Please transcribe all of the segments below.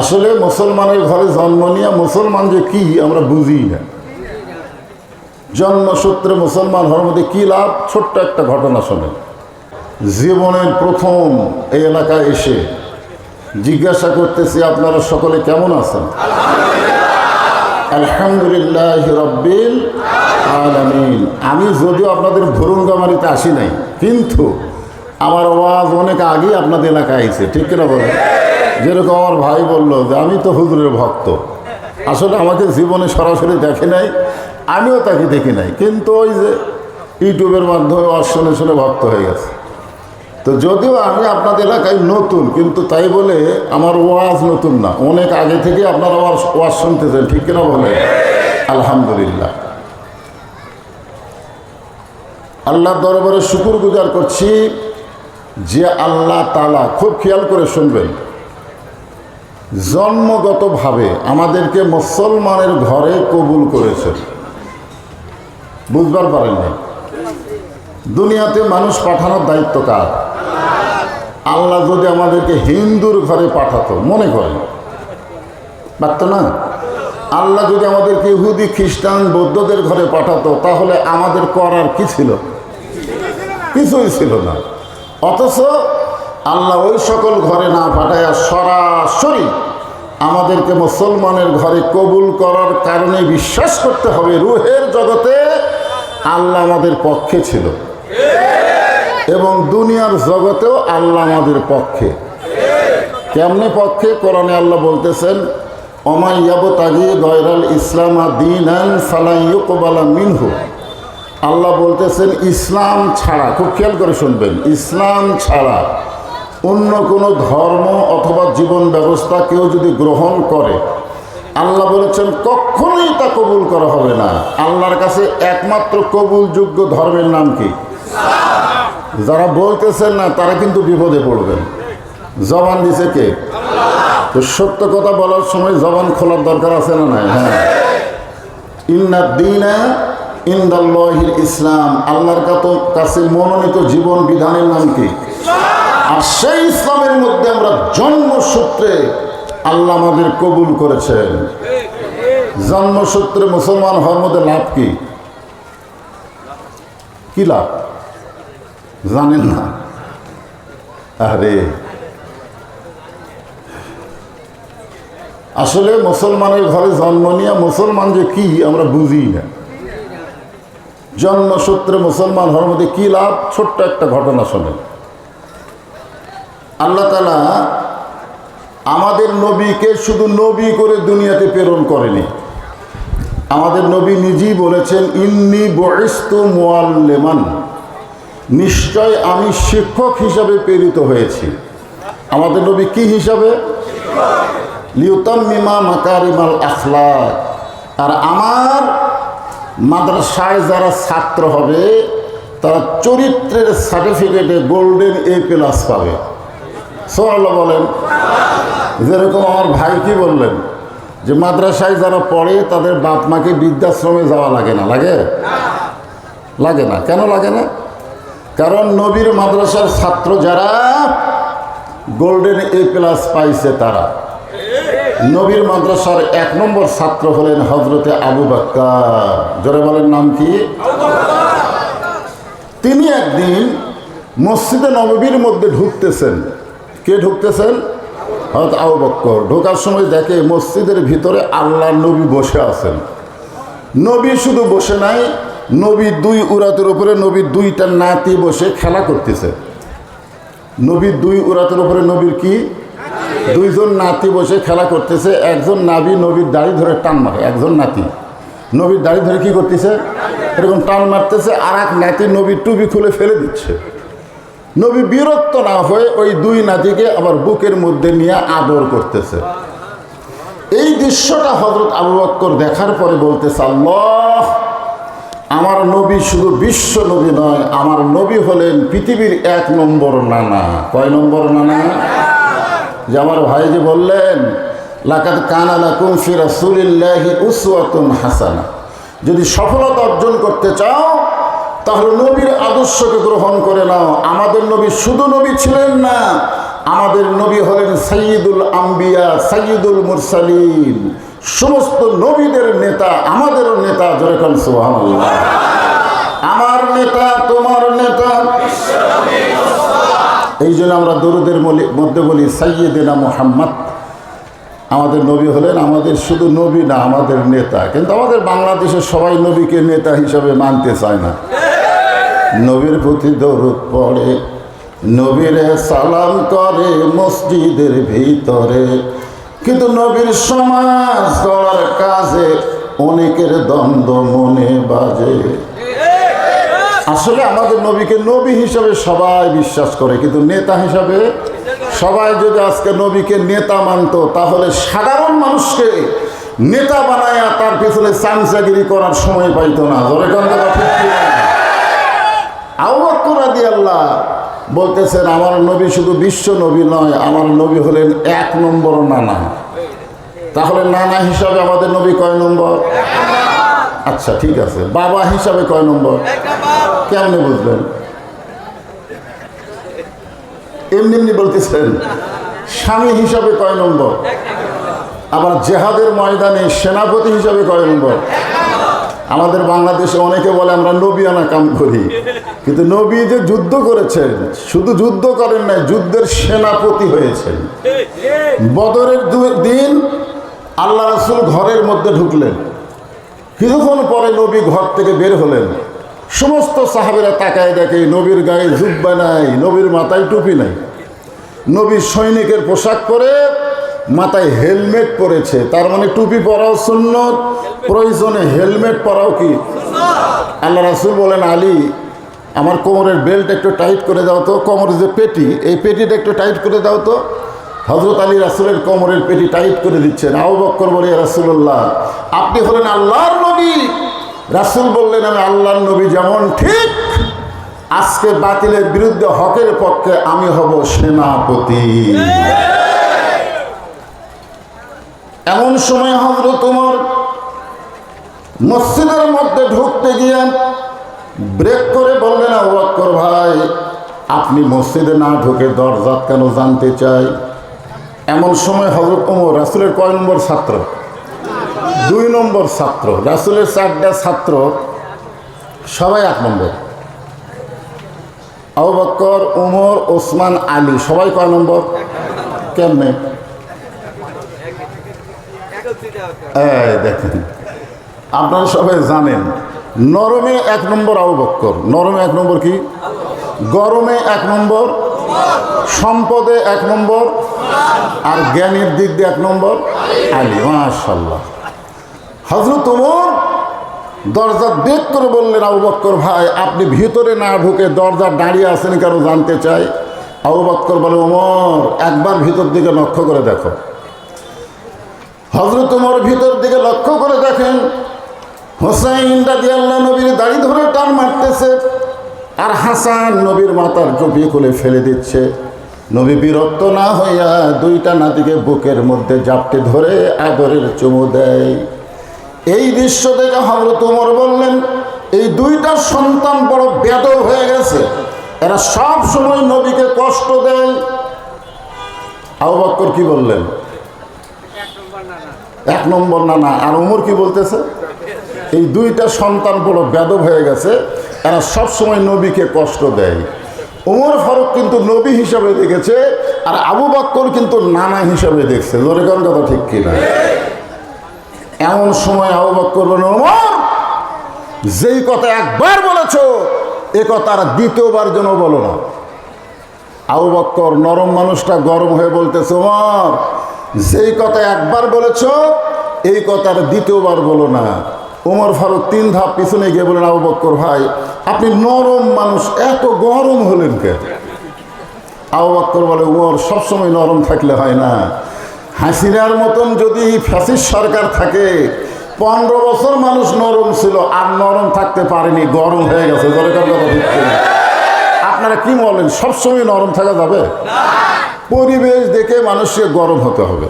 আসলে মুসলমানের ঘরে জন্ম নিয়ে মুসলমান যে কি, আমরা বুঝি না। জন্মসূত্রে মুসলমান হওয়ার মধ্যে কী লাভ? ছোট্ট একটা ঘটনা শোনেন জীবনের প্রথম এই এলাকায় এসে জিজ্ঞাসা করতেছি, আপনারা সকলে কেমন আছেন? আলহামদুলিল্লাহ রব্বিল আলামিন। আমি যদিও আপনাদের ভরুঙ্গামারিতে আসি নাই, কিন্তু আমার আওয়াজ অনেক আগে আপনাদের এলাকায় আইছে ঠিক কিনা বলে যেরকম আমার ভাই বলল যে, আমি তো হুজুরের ভক্ত। আসলে আমাকে জীবনে সরাসরি দেখে নাই, আমিও তাকে দেখি নাই। কিন্তু ওই যে ইউটিউবের মাধ্যমে ওয়াজ শুনে ভক্ত হয়ে গেছে। তো যদিও আমি আপনাদের এলাকায় নতুন, কিন্তু তাই বলে আমার ওয়াজ নতুন না। অনেক আগে থেকে আপনারা ওয়াজ শুনতেছেন, ঠিক কিনা বলে আলহামদুলিল্লাহ। আল্লাহর দরবারে শুকুর গুজার করছি যে আল্লাহ তালা খুব খেয়াল করে শুনবেন। জন্মগতভাবে আমাদেরকে মুসলমানের ঘরে কবুল করেছেন বুঝবার পারেন না দুনিয়াতে মানুষ পাঠানোর দায়িত্ব কার? আল্লাহ যদি আমাদেরকে হিন্দুর ঘরে পাঠাতো, মনে করেন। পারত না? আল্লাহ যদি আমাদেরকে ইহুদি, খ্রিস্টান, বৌদ্ধদের ঘরে পাঠাতো, তাহলে আমাদের করার কি ছিল? কিছুই ছিল না। অথচ আল্লাহ ওই সকল ঘরে না পাঠায় সরাসরি আমাদেরকে মুসলমানের ঘরে কবুল করার কারণে বিশ্বাস করতে হবে, রুহের জগতে আল্লাহ আমাদের পক্ষে ছিল। এবং দুনিয়ার জগতেও আল্লাহ আমাদের পক্ষে। কেমনে পক্ষে? কোরআনে আল্লাহ বলতেছেন অমাইয়াব তাগি গয়রাল ইসলাম দিন ফালাইকবালা মিনহু। আল্লাহ বলতেছেন, ইসলাম ছাড়া, খুব খেয়াল করে শুনবেন, ইসলাম ছাড়া অন্য কোনো ধর্ম অথবা জীবন ব্যবস্থা কেউ যদি গ্রহণ করে, আল্লাহ বলেছেন, কখনোই তা কবুল করা হবে না। আল্লাহর কাছে একমাত্র কবুলযোগ্য ধর্মের নাম কি? যারা বলতেছেন না, তারা কিন্তু বিপদে পড়বেন। জবান দিছে কে? তো সত্য কথা বলার সময় জবান খোলার দরকার আছে না নাই? হ্যাঁ। ইন্না দিনা ইন্দাল্লাহিল ইসলাম। আল্লাহর কাছে মনোনীত জীবন বিধানের নাম কি? আর সেই ইসলামের মধ্যে আমরা জন্মসূত্রে আল্লাহ আমাদের কবুল করেছেন। জন্মসূত্রে মুসলমান হওয়ার মধ্যে লাভ কি? কি লাভ? জানেন না? আরে। আসলে মুসলমানের ঘরে জন্ম নিয়ে মুসলমান যে কি, আমরা বুঝি না। জন্মসূত্রে মুসলমান হওয়ার মধ্যে কী লাভ? ছোট্ট একটা ঘটনা শোনেন। আল্লাহ তালা আমাদের নবীকে শুধু নবী করে দুনিয়াতে প্রেরণ করেনি। আমাদের নবী নিজেই বলেছেন, ইন্নি বয়স্তু মোয়াল্লেমান নিশ্চয় আমি শিক্ষক হিসাবে প্রেরিত হয়েছি। আমাদের নবী কি হিসাবে? লিউতাম্মিমা মাকারিমাল আখলাক। আর আমার মাদ্রাসায় যারা ছাত্র হবে, তারা চরিত্রের সার্টিফিকেটে গোল্ডেন এ প্লাস পাবে। সোয়াল্লাহ বলেন, যেরকম আমার ভাই কি বললেন, যে মাদ্রাসায় যারা পড়ে তাদের বাপ মাকে বৃদ্ধাশ্রমে যাওয়া লাগে না, লাগে? লাগে না। কেন লাগে না? কারণ নবীর মাদ্রাসার ছাত্র যারা গোল্ডেন এ প্লাস পাইছে তারা। নবীর মাদ্রাসার এক নম্বর ছাত্র হলেন হজরতে আবু বাক্কার জোরে বলেন নাম কি? তিনি একদিন মসজিদে নববীর মধ্যে ঢুকতেছেন। কে ঢুকতেছেন? হয়তো আবু বক্কর। ঢোকার সময় দেখে মসজিদের ভিতরে আল্লাহ নবী বসে আছেন। নবী শুধু বসে নাই নবীর দুই উরাতের উপরে নবীর দুইটা নাতি বসে খেলা করতেছে। নবীর দুই উরাতের উপরে নবীর কি? দুইজন নাতি বসে খেলা করতেছে, একজন নাবি নবীর দাড়ি ধরে টান মারে, একজন নাতি। নবীর দাড়ি ধরে কি করতেছে? এরকম টান মারতেছে আর এক নাতি নবীর টুপি খুলে ফেলে দিচ্ছে। নবী বিরক্ত না হয়ে ওই দুই নাতিকে আবার বুকের মধ্যে নিয়ে আদর করতেছে। এই দৃশ্যটা হজরত আবু বক্কর দেখার পরে বলতেছে, আল্লাহ, আমার নবী শুধু বিশ্ব নবী নয়, আমার নবী হলেন পৃথিবীর এক নম্বর নানা। কয় নম্বর নানা? যে আমার ভাই যে বললেন লাকাত কানালা লাকুম ফি রাসূলিল্লাহি উসওয়াতুন হাসানা। যদি সফলতা অর্জন করতে চাও তাহলে নবীর আদর্শকে গ্রহণ করে নাও। আমাদের নবী শুধু নবী ছিলেন না, আমাদের নবী হলেন সৈয়দুল আম্বিয়া সৈয়দুল মুরসালিন। সমস্ত নবীদের নেতা আমাদেরও নেতা যেরকম সোহান আমার নেতা, তোমার নেতা। এই জন্য আমরা দরুদের মধ্যে বলি সাইয়েদেনা মোহাম্মদ। আমাদের নবী হলেন আমাদের শুধু নবী না, আমাদের নেতা। কিন্তু আমাদের বাংলাদেশের সবাই নবীকে নেতা হিসাবে মানতে চায় না। নবীর প্রতি দরুদ পড়ে, নবীরে সালাম করে মসজিদের ভিতরে। কিন্তু নবীর সমাজ গড়ার কাজে অনেকের দ্বন্দ্ব মনে বাজে। আসলে আমাদের নবীকে নবী হিসাবে সবাই বিশ্বাস করে, কিন্তু নেতা হিসাবে সবাই যদি আজকে নবীকে নেতা মানতো, তাহলে সাধারণ মানুষকে নেতা বানায়া তার পেছনে চামচাগিরি করার সময় পাইতো না। কোন কথা রাদিয়াল্লাহ বলতেছেন, আমার নবী শুধু বিশ্ব নবী নয়, আমার নবী হলেন এক নম্বর নানা। তাহলে নানা হিসাবে আমাদের নবী কয় নম্বর? আচ্ছা ঠিক আছে। বাবা হিসাবে কয় নম্বর? কেমনে বুঝলেন? এমনি এমনি বলতেছেন, স্বামী হিসাবে কয় নম্বর? আবার জেহাদের ময়দানে সেনাপতি হিসাবে কয় নম্বর? আমাদের বাংলাদেশে অনেকে বলে আমরা নবিয়ানা কাম করি। কিন্তু নবী যে যুদ্ধ করেছেন, শুধু যুদ্ধ করেন নাই, যুদ্ধের সেনাপতি হয়েছেন। বদরের দিন আল্লাহ রসুল ঘরের মধ্যে ঢুকলেন। কিছুক্ষণ পরে নবী ঘর থেকে বের হলেন। সমস্ত সাহাবেরা তাকায় দেখে নবীর গায়ে জুব্বা নাই, নবীর মাথায় টুপি নাই। নবীর সৈনিকের পোশাক পরে মাথায় হেলমেট পরেছে। তার মানে টুপি পরাও সুন্নত, প্রয়োজনে হেলমেট পরাও কি? আল্লাহ রাসুল বলেন, আলী, আমার কোমরের বেল্ট একটু টাইট করে দাও তো। কোমরের যে পেটি, এই পেটিটা একটু টাইট করে দাও তো। হজরত আলী রাসুলের কোমরের পেটি টাইট করে দিচ্ছেন। আউ বক্কর বলে রাসুল্লাহ আপনি হলেন আল্লাহর নবী। রাসুল বললেন, আমি আল্লাহর নবী যেমন, ঠিক আজকে বাতিলের বিরুদ্ধে হকের পক্ষে আমি হব সেনাপতি। এমন সময় হজরত তোমার মসজিদের মধ্যে ঢুকতে গিয়ে ব্রেক করে বললেন অবাক্কর ভাই, আপনি মসজিদে না ঢুকে দরজাত কেন জানতে চাই? এমন সময় হজরত ওমর রাসুলের কয় নম্বর ছাত্র? দুই নম্বর ছাত্র। রাসুলের চারটা ছাত্র, সবাই এক নম্বর। আবু বক্কর, উমর, ওসমান, আলী, সবাই কয় নম্বর? কেমনে? দেখেন, আপনারা সবাই জানেন, নরমে এক নম্বর আবু বক্কর। নরমে এক নম্বর কি? গরমে এক নম্বর, সম্পদে এক নম্বর, আর জ্ঞানের দিক দিয়ে এক নম্বর, আলী। মাশাল্লাহ হজরত ওমর দরজা বেক করে বললেন, আবু বক্কর ভাই, আপনি ভিতরে না ঢুকে দরজা দাঁড়িয়ে আছেন কেন জানতে চাই? আবু বক্কর বলে, ওমর, একবার ভিতর দিকে লক্ষ্য করে দেখো। হজরত ওমর ভিতর দিকে লক্ষ্য করে দেখেন হোসাইন রাজি আল্লাহ নবীর দাড়ি ধরে টান মারতেছে আর হাসান নবীর মাথার টুপি খুলে ফেলে দিচ্ছে। নবী বিরক্ত না হইয়া দুইটা নাতিকে বুকের মধ্যে জাপটে ধরে আদরের চুমু দেয়। এই দৃশ্য দেখে হজরত উমর বললেন, এই দুইটা সন্তান বড় বেদ হয়ে গেছে। এরা সব সময় নবীকে কষ্ট দেয়। আবু বক্কর কি বললেন? এক নম্বর না না আর উমর কি বলতেছে? এই দুইটা সন্তান বড় বেদব হয়ে গেছে, এরা সব সময় নবীকে কষ্ট দেয়। উমর ফারুক কিন্তু নবী হিসাবে দেখেছে, আর আবু বক্কর কিন্তু নানা হিসাবে দেখছে। জোরে কথা ঠিক কিনা? এমন সময় আবু বক্কর বলেন ওমর যেই কথা একবার বলেছ, এ কথা আর দ্বিতীয়বার যেন বলো না। আবু বক্কর নরম মানুষটা গরম হয়ে বলতেছে ওমর যেই কথা একবার বলেছ, এই কথার দ্বিতীয়বার বলো না। ওমর ফারুক তিন ধাপ পিছনে গিয়ে বলেন আবু বক্কর ভাই, আপনি নরম মানুষ, এত গরম হলেন কে আবু বক্কর বলে, ওমর, সবসময় নরম থাকলে হয় না। হাসিনার মতন যদি ফ্যাসিস্ট সরকার থাকে, পনেরো বছর মানুষ নরম ছিল, আর নরম থাকতে পারেনি, গরম হয়ে গেছে। আপনারা কি বলেন, সবসময় নরম থাকা যাবে? পরিবেশ দেখে মানুষকে গরম হতে হবে।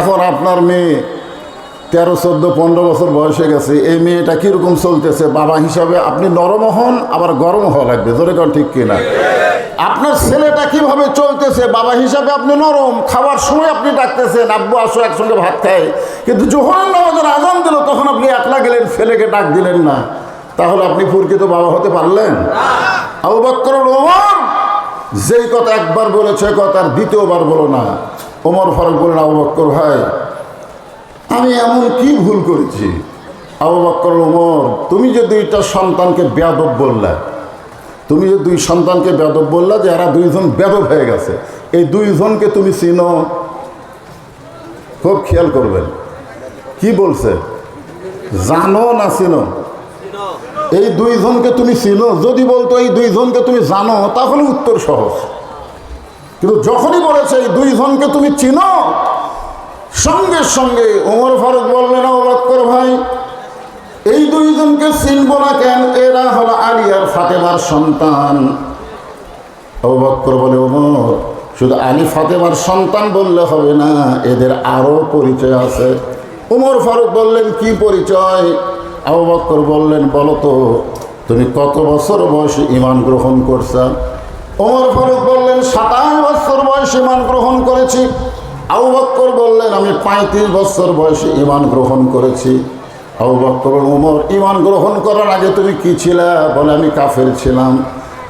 এখন আপনার মেয়ে তেরো, চোদ্দ, পনেরো বছর বয়স হয়ে গেছে, এই মেয়েটা কীরকম চলতেছে, বাবা হিসাবে আপনি নরম হন, আবার গরম হওয়া লাগবে, ধরে কন ঠিক কিনা? আপনার ছেলেটা কীভাবে চলতেছে, বাবা হিসাবে আপনি নরম খাওয়ার সময় আপনি ডাকতেছেন, আব্বু আসো, একসঙ্গে ভাত খায় কিন্তু যখন নামাজের আজান দিল, তখন আপনি একলা গেলেন, ছেলেকে ডাক দিলেন না। তাহলে আপনি প্রকৃত বাবা হতে পারলেন? আবু বক্কর যেই কথা একবার বলেছে কথা আর দ্বিতীয়বার বলো না। ওমর ফারুক বলেন, আবু বক্কর ভাই, আমি এমন কি ভুল করেছি? আবু বক্কর ওমর, তুমি যে দুইটা সন্তানকে বেয়াদব বললে, তুমি যে দুই সন্তানকে বেদব বললা যে এরা দুইজন বেদব হয়ে গেছে, এই দুইজনকে তুমি চিনো? খুব খেয়াল করবেন। কি বলছে? জানো না চিনো? এই দুইজনকে তুমি চিনো, যদি বলতো এই দুইজনকে তুমি জানো, তাহলে উত্তর সহজ। কিন্তু যখনই বলেছে এই দুইজনকে তুমি চিনো, সঙ্গে সঙ্গে ওমর ফারুক বললেন অবাক্কর ভাই, এই দুইজনকে চিনব না কেন? এরা হলো আলিয়ার ফাতেমার সন্তান। অবাক অবাক্কর বলে, ওমর, শুধু আলী ফাতেমার সন্তান বললে হবে না, এদের আরও পরিচয় আছে। ওমর ফারুক বললেন, কি পরিচয়? আবু বক্কর বললেন, বলো তো, তুমি কত বছর বয়সে ইমান গ্রহণ করছ? ওমর ফারুক বললেন, সাতাশ বছর বয়সে ইমান গ্রহণ করেছি। আবু বক্কর বললেন, আমি পঁয়ত্রিশ বছর বয়সে ইমান গ্রহণ করেছি। আবু বক্কর উমর ইমান গ্রহণ করার আগে তুমি কি ছিলে? বলে, আমি কাফের ছিলাম।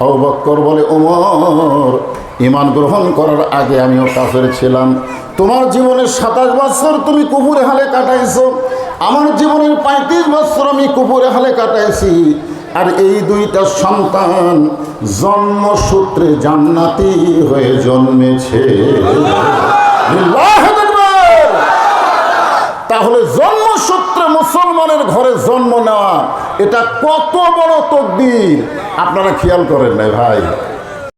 আবু বক্কর বলে উমর ইমান গ্রহণ করার আগে আমিও কাফের ছিলাম। তোমার জীবনের সাতাশ বছর তুমি কুপুরে হালে কাটাইছো। আমার জীবনের পঁয়ত্রিশ বছর আমি কুপুরে হালে কাটাইছি। আর এই দুইটা সন্তান জন্মসূত্রে জান্নাতি হয়ে জন্মেছে। তাহলে জন্মসূত্রে মুসলমানের ঘরে জন্ম নেওয়া, এটা কত বড় তকদির? আপনারা খেয়াল করেন নাই ভাই।